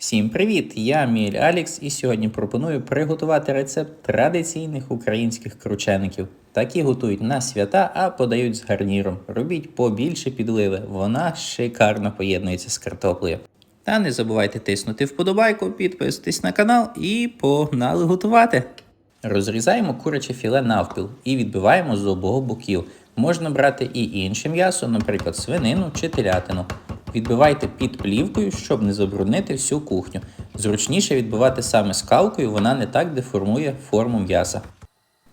Всім привіт! Я Міль Алікс і сьогодні пропоную приготувати рецепт традиційних українських кручеників. Такі готують на свята, а подають з гарніром. Робіть побільше підливи, вона шикарно поєднується з картоплею. Та не забувайте тиснути вподобайку, підписуйтесь на канал і погнали готувати. Розрізаємо куряче філе навпіл і відбиваємо з обох боків. Можна брати і інше м'ясо, наприклад, свинину чи телятину. Відбивайте під плівкою, щоб не забруднити всю кухню. Зручніше відбивати саме скалкою, вона не так деформує форму м'яса.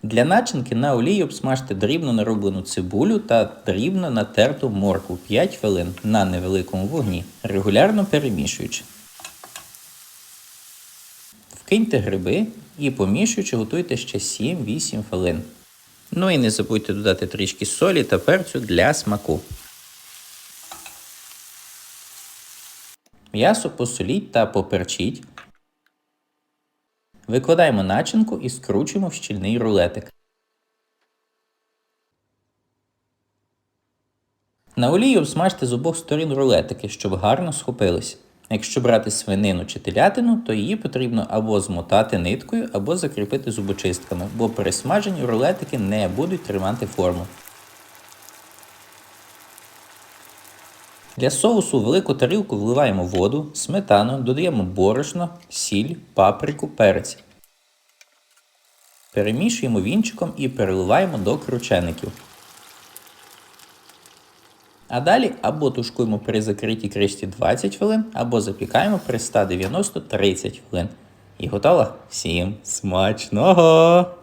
Для начинки на олії обсмажте дрібно нароблену цибулю та дрібно натерту моркву 5 хвилин на невеликому вогні, регулярно перемішуючи. Вкиньте гриби і помішуючи готуйте ще 7-8 хвилин. Ну і не забудьте додати трішки солі та перцю для смаку. М'ясо посоліть та поперчіть. Викладаємо начинку і скручуємо в щільний рулетик. На олії обсмажте з обох сторін рулетики, щоб гарно схопились. Якщо брати свинину чи телятину, то її потрібно або змотати ниткою, або закріпити зубочистками, бо при рулетики не будуть тримати форму. Для соусу в велику тарілку вливаємо воду, сметану, додаємо борошно, сіль, паприку, перець. Перемішуємо вінчиком і переливаємо до кручеників. А далі або тушкуємо при закритій кришці 20 хвилин, або запікаємо при 190-30 хвилин. І готово! Всім смачного!